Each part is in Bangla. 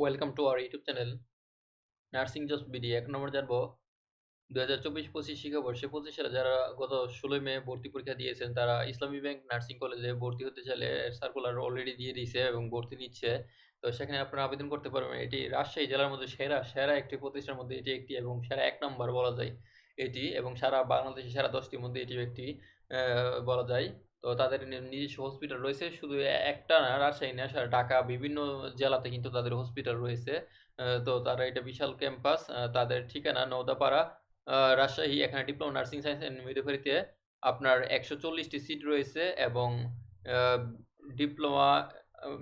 Welcome to our YouTube channel nursing jobs BD এক নম্বর জানব দু হাজার চব্বিশ পঁচিশ শিক্ষাবর্ষে পঁচিশ যারা গত ষোলোই মে ভর্তি পরীক্ষা দিয়েছেন, তারা ইসলামী ব্যাংক নার্সিং কলেজে ভর্তি হতে চাইলে সার্কুলার অলরেডি দিয়ে দিয়েছে এবং ভর্তি নিচ্ছে। তো সেখানে আপনারা আবেদন করতে পারবেন, এটি রাজশাহী জেলার মধ্যে সেরা সেরা একটি প্রতিষ্ঠানের মধ্যে এটি একটি এবং সেরা এক নম্বর বলা যায় এটি এবং সারা বাংলাদেশে সারা দশটির মধ্যে এটি একটি বলা যায়। তো তাদের নিজস্ব হসপিটাল রয়েছে। শুধু একটা না রাজশাহী না ঢাকা বিভিন্ন জেলাতে কিন্তু তাদের হসপিটাল রয়েছে। তো তারা এটা বিশাল ক্যাম্পাস তাদের ঠিকানা নওদাপাড়া রাজশাহী। এখানে ডিপ্লোমা নার্সিং সায়েন্স অ্যান্ড মিডওয়াইফারিতে আপনার একশো চল্লিশটি সিট রয়েছে এবং ডিপ্লোমা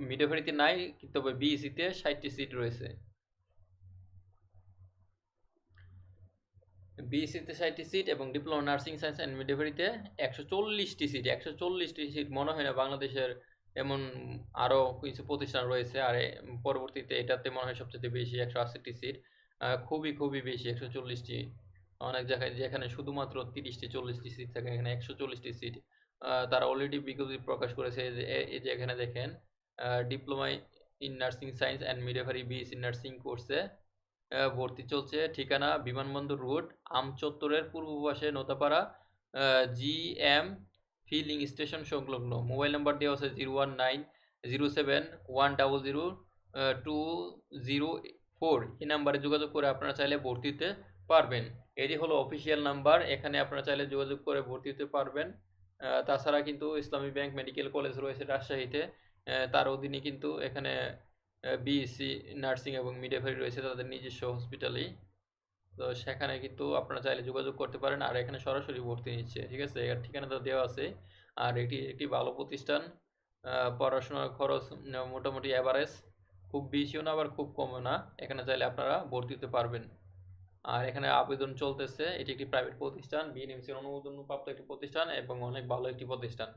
মিডওয়াইফারিতে নাই, তবে বিইসিতে ষাটটি সিট রয়েছে। বিএসসিতে ষাটটি সিট এবং ডিপ্লোমা নার্সিং সায়েন্স অ্যান্ড মিডওয়াইফারিতে একশো চল্লিশটি সিট একশো চল্লিশটি সিট মনে হয় না বাংলাদেশের এমন আরও কিছু প্রতিষ্ঠান রয়েছে, আর পরবর্তীতে এটাতে মনে হয় সবচেয়ে বেশি একশো আশিটি সিট খুবই খুবই বেশি, একশো চল্লিশটি। অনেক জায়গায় যেখানে শুধুমাত্র তিরিশটি, চল্লিশটি সিট থাকে, এখানে একশো চল্লিশটি সিট তারা অলরেডি বিজ্ঞপ্তি প্রকাশ করেছে এই যে এখানে দেখেন diploma in nursing science and midwifery BSc nursing কোর্সে ভর্তি চলছে ঠিকানা বিমানবন্দর রোড, আমচত্বরের পূর্ব পাশে Notapara G M filling station সংলগ্ন। মোবাইল নাম্বার দেওয়া আছে zero one nine zero seven one double zero two zero four. এই নাম্বারে যোগাযোগ করে আপনারা চাইলে ভর্তি হতে পারবেন। এটি হলো অফিসিয়াল নাম্বার, এখানে আপনারা চাইলে যোগাযোগ করে ভর্তি হতে পারবেন। তাছাড়া কিন্তু ইসলামী ব্যাংক মেডিকেল কলেজ রয়েছে রাজশাহীতে। তার অধীনে কিন্তু এখানে বিএসসি নার্সিং এবং মিডওয়াইফারি রয়েছে তাদের নিজস্ব হসপিটালেই তো সেখানে কিন্তু আপনারা চাইলে যোগাযোগ করতে পারেন। আর এখানে সরাসরি ভর্তি নিচ্ছে, ঠিক আছে? এর ঠিকানাটা দেওয়া আছে। আর এটি একটি ভালো প্রতিষ্ঠান। পড়াশোনার খরচ মোটামুটি অ্যাভারেজ খুব বেশিও না, আবার খুব কমও না। এখানে চাইলে আপনারা ভর্তি হতে পারবেন। আর এখানে আবেদন চলতেছে। এটি একটি প্রাইভেট প্রতিষ্ঠান। বিএনএমসির অনুমোদন প্রাপ্ত একটি প্রতিষ্ঠান এবং অনেক ভালো একটি প্রতিষ্ঠান।